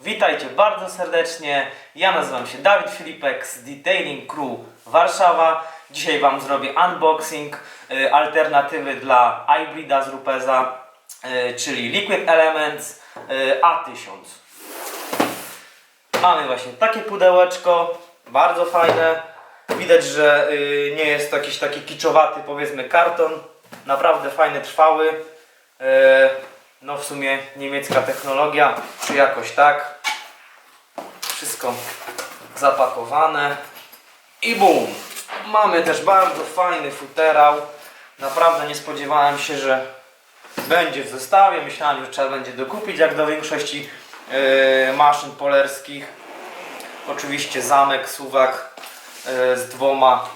Witajcie bardzo serdecznie. Ja nazywam się Dawid Filipek z Detailing Crew Warszawa. Dzisiaj Wam zrobię unboxing y, alternatywy dla Hybrida z Rupeza, y, czyli Liquid Elements y, A1000. Mamy właśnie takie pudełeczko, bardzo fajne. Widać, że nie jest to jakiś taki kiczowaty powiedzmy karton. Naprawdę fajny, trwały. No w sumie niemiecka technologia, czy jakoś tak. Wszystko zapakowane. I bum! Mamy też bardzo fajny futerał. Naprawdę nie spodziewałem się, że będzie w zestawie. Myślałem, że trzeba będzie dokupić jak do większości yy, maszyn polerskich. Oczywiście zamek, suwak yy, z dwoma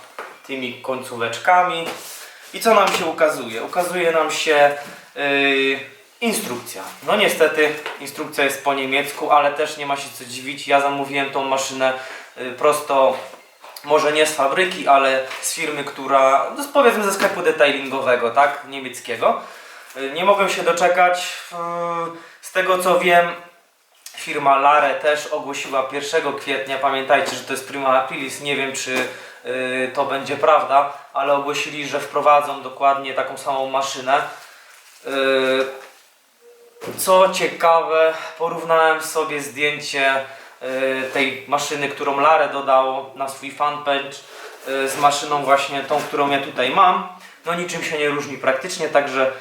tymi końcóweczkami. I co nam się ukazuje? Ukazuje nam się yy, instrukcja. No niestety instrukcja jest po niemiecku, ale też nie ma się co dziwić. Ja zamówiłem tą maszynę yy, prosto, może nie z fabryki, ale z firmy, która, no powiedzmy ze sklepu detailingowego, tak, niemieckiego. Yy, Nie mogłem się doczekać. Yy, Z tego co wiem, firma Lare też ogłosiła 1 kwietnia. Pamiętajcie, że to jest prima aprilis. Nie wiem, czy to będzie prawda, ale ogłosili, że wprowadzą dokładnie taką samą maszynę. Co ciekawe, porównałem sobie zdjęcie yy, tej maszyny, którą Lare dodało na swój fanpage yy, z maszyną właśnie tą, którą ja tutaj mam. No niczym się nie różni praktycznie, także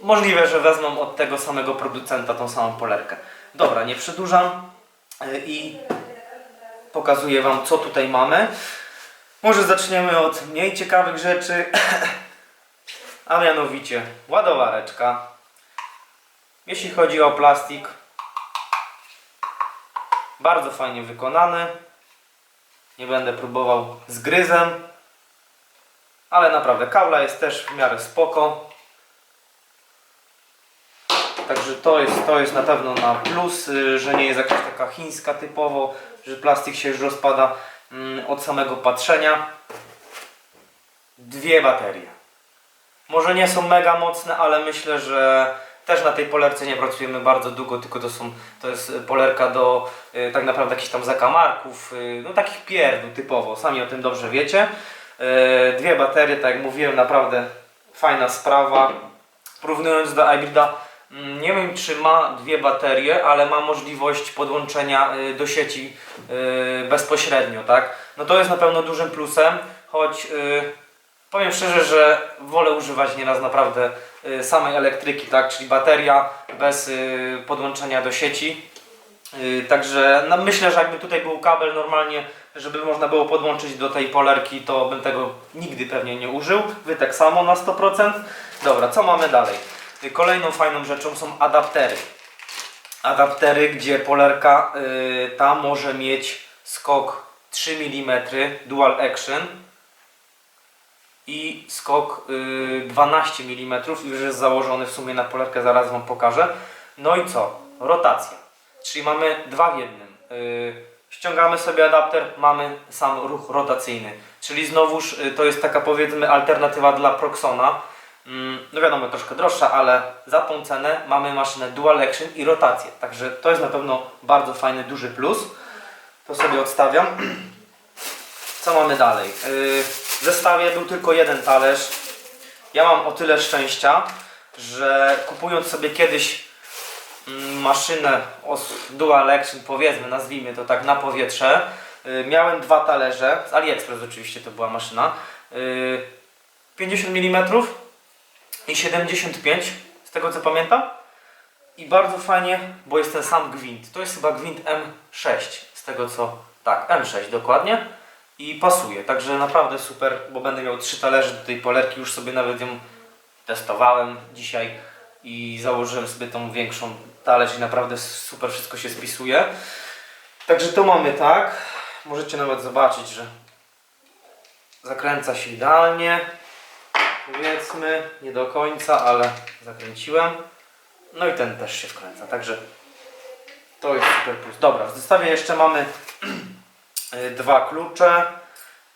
możliwe, że wezmą od tego samego producenta tą samą polerkę. Dobra, nie przedłużam yy, i pokazuję Wam co tutaj mamy. Może zaczniemy od mniej ciekawych rzeczy, a mianowicie ładowareczka. Jeśli chodzi o plastik, bardzo fajnie wykonany. Nie będę próbował z gryzem, ale naprawdę kaula jest też w miarę spoko. Także to jest, to jest na pewno na plus, y, że nie jest jakaś taka chińska typowo, że plastik się już rozpada mm, od samego patrzenia. Dwie baterie. Może nie są mega mocne, ale myślę, że też na tej polerce nie pracujemy bardzo długo, tylko to są, to jest y, polerka do y, tak naprawdę jakichś tam zakamarków, y, no takich pierdół typowo, sami o tym dobrze wiecie. Y, dwie baterie, tak jak mówiłem, naprawdę fajna sprawa. Porównując do Hybrida, mm, nie wiem czy ma dwie baterie, ale ma możliwość podłączenia do sieci bezpośrednio, tak? No to jest na pewno dużym plusem, choć Powiem szczerze, że wolę używać nieraz naprawdę samej elektryki, tak, czyli bateria bez y, podłączenia do sieci. Y, Także no, myślę, że jakby tutaj był kabel normalnie, żeby można było podłączyć do tej polerki, to bym tego nigdy pewnie nie użył. Wy tak samo na 100%. Dobra, co mamy dalej? Y, Kolejną fajną rzeczą są adaptery. Adaptery, gdzie polerka y, ta może mieć skok 3 mm dual action i skok y, 12 mm już jest założony w sumie na polerkę, zaraz Wam pokażę. No i co? Rotacja. Czyli mamy dwa w jednym. Y, ściągamy sobie adapter, mamy sam ruch rotacyjny. Czyli znowuż y, to jest taka powiedzmy alternatywa dla Proxona. Mm, No wiadomo, troszkę droższa, ale za tą cenę mamy maszynę dual action i rotację. Także to jest na pewno bardzo fajny, duży plus. To sobie odstawiam. Co mamy dalej? W zestawie był tylko jeden talerz. Ja mam o tyle szczęścia, że kupując sobie kiedyś mm, maszynę dual action, powiedzmy, nazwijmy to tak, na powietrze, yy, miałem dwa talerze, z AliExpress oczywiście to była maszyna, yy, 50 mm i 75, z tego co pamiętam. I bardzo fajnie, bo jest ten sam gwint. To jest chyba gwint M6, z tego co. Tak, M6 dokładnie. I pasuje. Także naprawdę super, bo będę miał trzy talerze do tej polerki. Już sobie nawet ją testowałem dzisiaj i założyłem sobie tą większą talerz i naprawdę super wszystko się spisuje. Także to mamy tak. Możecie nawet zobaczyć, że zakręca się idealnie. Powiedzmy, nie do końca, ale zakręciłem. No i ten też się wkręca, także to jest super plus. Dobra, w zestawie jeszcze mamy dwa klucze.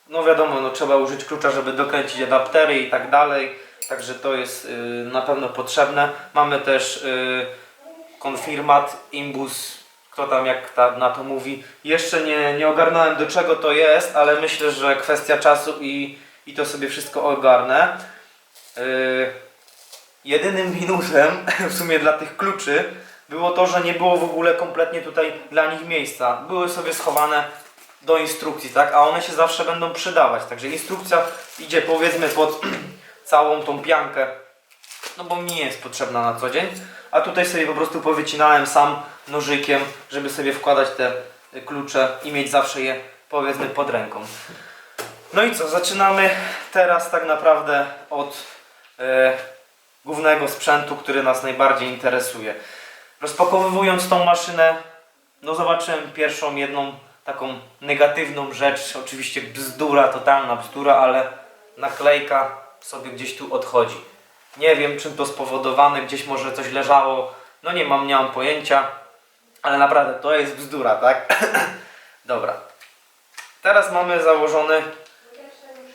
No wiadomo, no trzeba użyć klucza, żeby dokręcić adaptery i tak dalej. Także to jest y, na pewno potrzebne. Mamy też y, konfirmat, imbus, kto tam jak ta, na to mówi. Jeszcze nie, nie ogarnąłem do czego to jest, ale myślę, że kwestia czasu i, i to sobie wszystko ogarnę. Jedynym minusem w sumie dla tych kluczy było to, że nie było w ogóle kompletnie tutaj dla nich miejsca. Były sobie schowane do instrukcji, tak? A one się zawsze będą przydawać. Także instrukcja idzie powiedzmy pod całą tą piankę, no bo mi nie jest potrzebna na co dzień. A tutaj sobie po prostu powycinałem sam nożykiem, żeby sobie wkładać te klucze i mieć zawsze je powiedzmy pod ręką. No i co, zaczynamy teraz tak naprawdę od e, głównego sprzętu, który nas najbardziej interesuje. Rozpakowywując tą maszynę, no zobaczyłem pierwszą jedną taką negatywną rzecz. Oczywiście bzdura, totalna bzdura, ale naklejka sobie gdzieś tu odchodzi. Nie wiem czym to spowodowane, gdzieś może coś leżało, no nie mam, nie mam pojęcia, ale naprawdę to jest bzdura, tak? Dobra. Teraz mamy założony.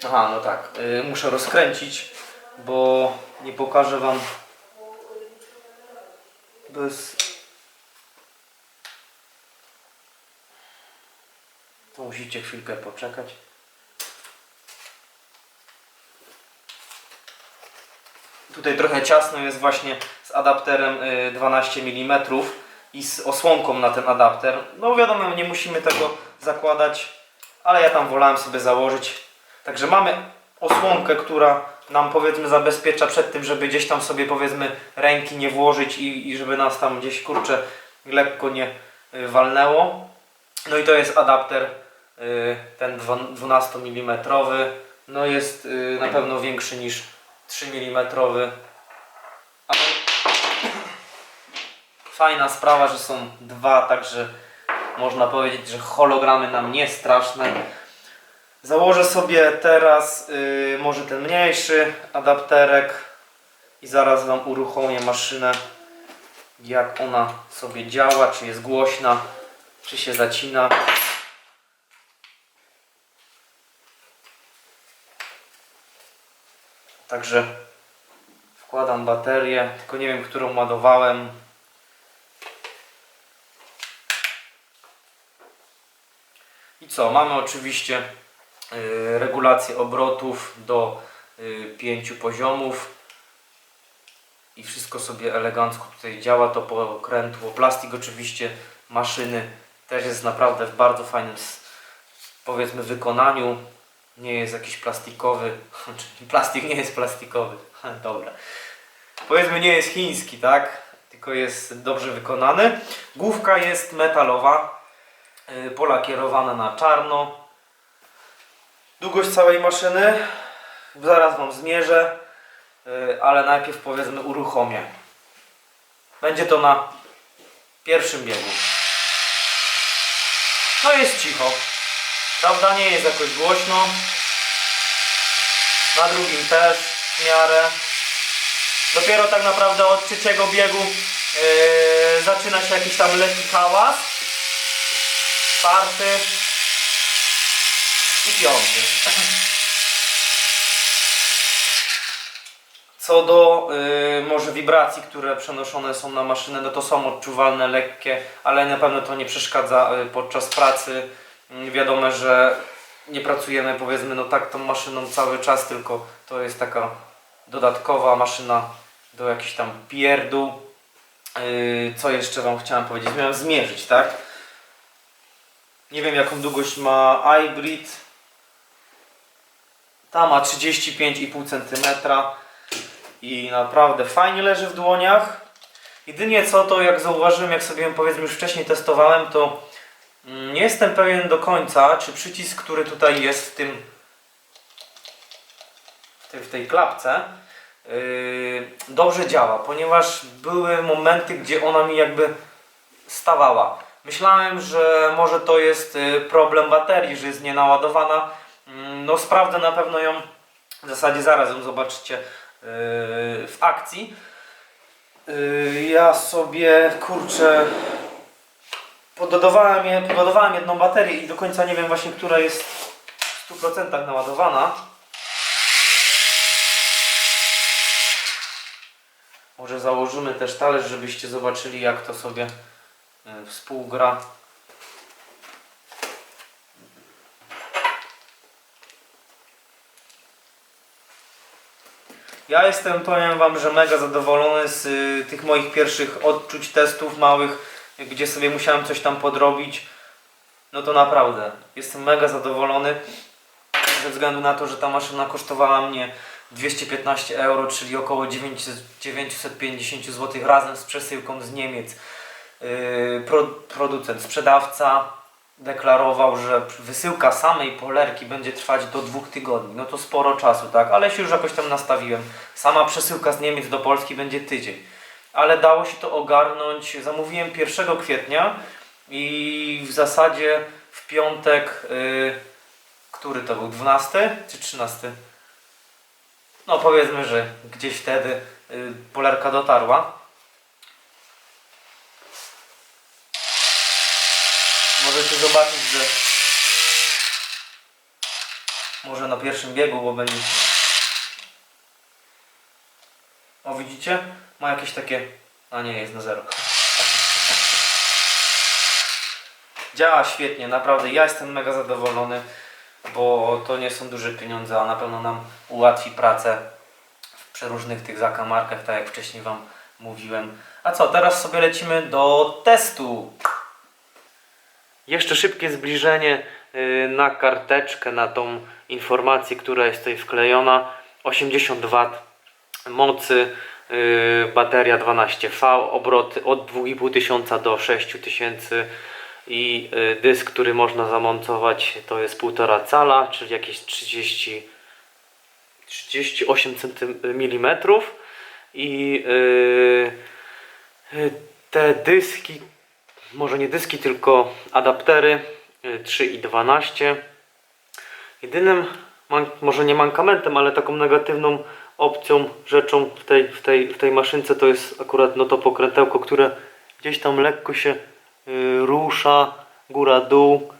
Aha, no tak, y, muszę rozkręcić, bo nie pokażę Wam bez. Musicie chwilkę poczekać. Tutaj trochę ciasno jest właśnie z adapterem y, 12 mm i z osłonką na ten adapter. No wiadomo, nie musimy tego zakładać, ale ja tam wolałem sobie założyć. Także mamy osłonkę, która nam powiedzmy zabezpiecza przed tym, żeby gdzieś tam sobie powiedzmy ręki nie włożyć i, i żeby nas tam gdzieś kurczę lekko nie y, walnęło. No i to jest adapter y, ten 12 mm. No jest y, na pewno większy niż 3 mm. Ale fajna sprawa, że są dwa, także można powiedzieć, że hologramy nam nie straszne. Założę sobie teraz y, może ten mniejszy adapterek i zaraz Wam uruchomię maszynę, jak ona sobie działa, czy jest głośna, czy się zacina. Także wkładam baterię, tylko nie wiem, którą ładowałem. I co? Mamy oczywiście y, regulację obrotów do y, pięciu poziomów i wszystko sobie elegancko tutaj działa to pokrętło. Plastik oczywiście maszyny też jest naprawdę w bardzo fajnym powiedzmy wykonaniu. Nie jest jakiś plastikowy, czyli plastik nie jest plastikowy. Dobra. Powiedzmy nie jest chiński, tak? Tylko jest dobrze wykonany. Główka jest metalowa, y, polakierowana na czarno. Długość całej maszyny zaraz Wam zmierzę, y, ale najpierw powiedzmy uruchomię. Będzie to na pierwszym biegu. No jest cicho. Prawda? Nie jest jakoś głośno. Na drugim też w miarę. Dopiero tak naprawdę od trzeciego biegu yy, zaczyna się jakiś tam lekki hałas. Czwarty i piąty. Co do y, może wibracji, które przenoszone są na maszynę, no to są odczuwalne, lekkie, ale na pewno to nie przeszkadza y, podczas pracy. Wiadomo, że nie pracujemy powiedzmy no tak tą maszyną cały czas, tylko to jest taka dodatkowa maszyna do jakichś tam pierdół. Y, co jeszcze Wam chciałem powiedzieć? Miałem zmierzyć, tak? Nie wiem jaką długość ma iBreed. Ta ma 35,5 cm i naprawdę fajnie leży w dłoniach. Jedynie co to, jak zauważyłem, jak sobie powiedzmy już wcześniej testowałem, to nie jestem pewien do końca, czy przycisk, który tutaj jest w tym w tej klapce yy, dobrze działa, ponieważ były momenty, gdzie ona mi jakby stawała. Myślałem, że może to jest y, problem baterii, że jest nienaładowana. Mm, No sprawdzę na pewno ją, w zasadzie zaraz ją zobaczycie yy, w akcji. Yy, Ja sobie, kurczę, pododowałem, je, pododowałem jedną baterię i do końca nie wiem właśnie, która jest w 100% naładowana. Może Może założymy też talerz, żebyście zobaczyli jak to sobie e, współgra. Ja jestem, powiem Wam, że mega zadowolony z y, tych moich pierwszych odczuć, testów małych, gdzie sobie musiałem coś tam podrobić. No to naprawdę, jestem mega zadowolony ze względu na to, że ta maszyna kosztowała mnie 215 euro, czyli około 900, 950 zł razem z przesyłką z Niemiec. Yy, pro, producent, sprzedawca deklarował, że wysyłka samej polerki będzie trwać do dwóch tygodni. No to sporo czasu, tak? Ale się już jakoś tam nastawiłem. Sama przesyłka z Niemiec do Polski będzie tydzień. Ale dało się to ogarnąć. Zamówiłem 1 kwietnia i w zasadzie w piątek, yy, który to był? 12 czy 13? No powiedzmy, że gdzieś wtedy yy, polerka dotarła. Możecie zobaczyć, że może na pierwszym biegu, bo będzie. O widzicie? Ma jakieś takie. A nie, jest na zero. Działa świetnie, naprawdę. Ja jestem mega zadowolony, bo to nie są duże pieniądze, a na pewno nam ułatwi pracę w przeróżnych tych zakamarkach, tak jak wcześniej Wam mówiłem. A co, teraz sobie lecimy do testu. Jeszcze szybkie zbliżenie y, na karteczkę, na tą informację, która jest tutaj wklejona. 80 W mocy, bateria 12V, obroty od 2500 do 6000 i y, dysk, który można zamontować to jest 1,5 cala, czyli jakieś 30 38 mm i y, y, te dyski może nie dyski, tylko adaptery y, 3 i 12. Jedynym, może nie mankamentem, ale taką negatywną opcją, rzeczą w tej, w tej, w tej maszynce to jest akurat no to pokrętełko, które gdzieś tam lekko się y, rusza, góra, dół.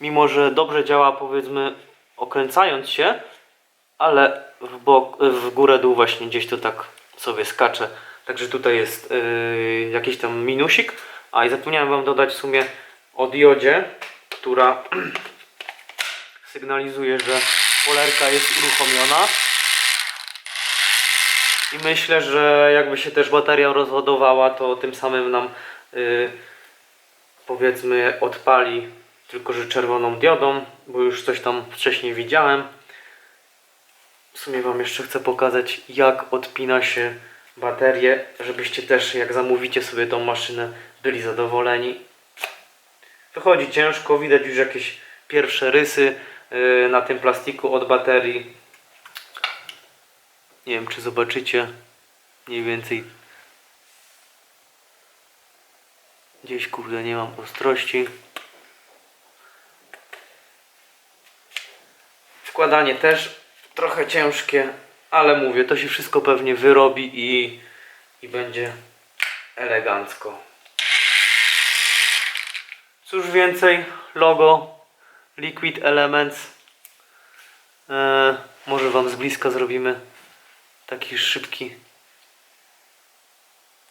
Mimo, że dobrze działa powiedzmy okręcając się, ale w, w górę, dół właśnie gdzieś to tak sobie skacze. Także tutaj jest y, jakiś tam minusik. A i zapomniałem Wam dodać w sumie o diodzie, która sygnalizuje, że polerka jest uruchomiona. I myślę, że jakby się też bateria rozładowała, to tym samym nam y, powiedzmy odpali tylko że czerwoną diodą, bo już coś tam wcześniej widziałem. W sumie Wam jeszcze chcę pokazać jak odpina się baterię, żebyście też jak zamówicie sobie tą maszynę byli zadowoleni. Wychodzi ciężko, widać już jakieś pierwsze rysy yy, na tym plastiku od baterii. Nie wiem czy zobaczycie mniej więcej gdzieś kurde nie mam ostrości. Wkładanie też trochę ciężkie, ale mówię, to się wszystko pewnie wyrobi i, i będzie elegancko. Cóż więcej, logo Liquid Elements. E, może Wam z bliska zrobimy taki szybki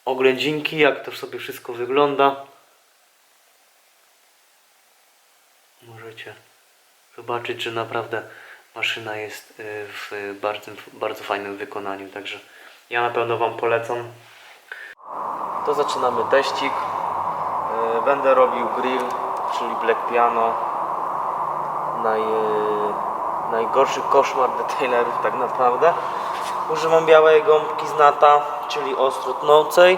oględzinki, jak to sobie wszystko wygląda. Możecie zobaczyć, że naprawdę maszyna jest y, w bardzo, bardzo fajnym wykonaniu, także ja na pewno Wam polecam. To zaczynamy teścik. Y, Będę robił grill, czyli black piano. Naj, y, najgorszy koszmar detailerów tak naprawdę. Używam białej gąbki z nata, czyli ostro tnącej,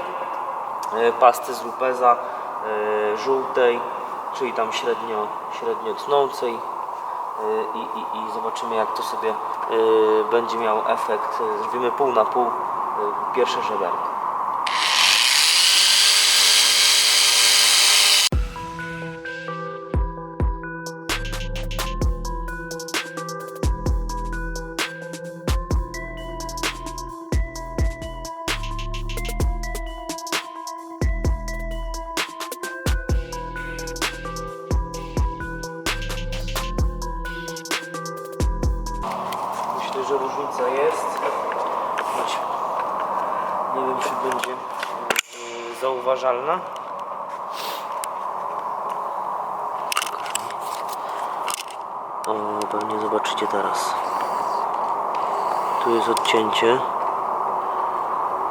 y, pasty z lupeza y, żółtej, czyli tam średnio, średnio tnącej y, i, i, i zobaczymy jak to sobie będzie miał efekt. Zrobimy pół na pół pierwsze żeberko. O, pewnie zobaczycie teraz. Tu jest odcięcie.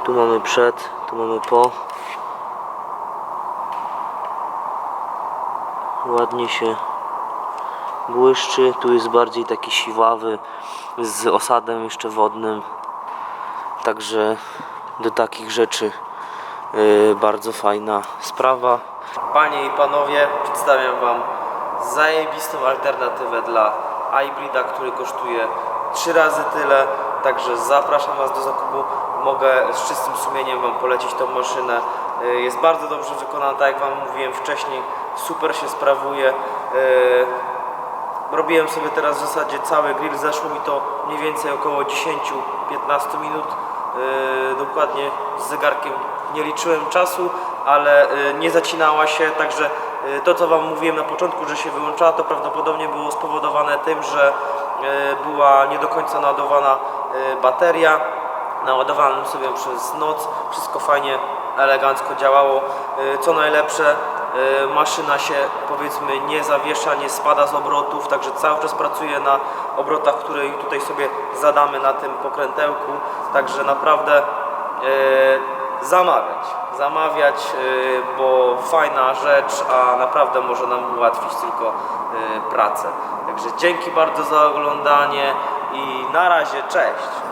Tu mamy przed, tu mamy po. Ładnie się błyszczy. Tu jest bardziej taki siwawy z osadem jeszcze wodnym. Także do takich rzeczy yy, bardzo fajna sprawa. Panie i panowie, przedstawiam Wam zajebistą alternatywę dla hybrida, który kosztuje 3 razy tyle. Także zapraszam Was do zakupu. Mogę z czystym sumieniem Wam polecić tą maszynę. Yy, Jest bardzo dobrze wykonana, tak jak Wam mówiłem wcześniej. Super się sprawuje. Yy, Robiłem sobie teraz w zasadzie cały grill, zeszło mi to mniej więcej około 10-15 minut. Yy, dokładnie z zegarkiem nie liczyłem czasu, ale nie zacinała się, także to co Wam mówiłem na początku, że się wyłączała, to prawdopodobnie było spowodowane tym, że yy, była nie do końca naładowana yy, bateria. Naładowałem sobie przez noc, wszystko fajnie, elegancko działało. Co najlepsze, maszyna się powiedzmy nie zawiesza, nie spada z obrotów, także cały czas pracuje na obrotach, które tutaj sobie zadamy na tym pokrętełku, także naprawdę zamawiać, zamawiać, yy, bo fajna rzecz, a naprawdę może nam ułatwić tylko yy, pracę. Także dzięki bardzo za oglądanie i na razie, cześć!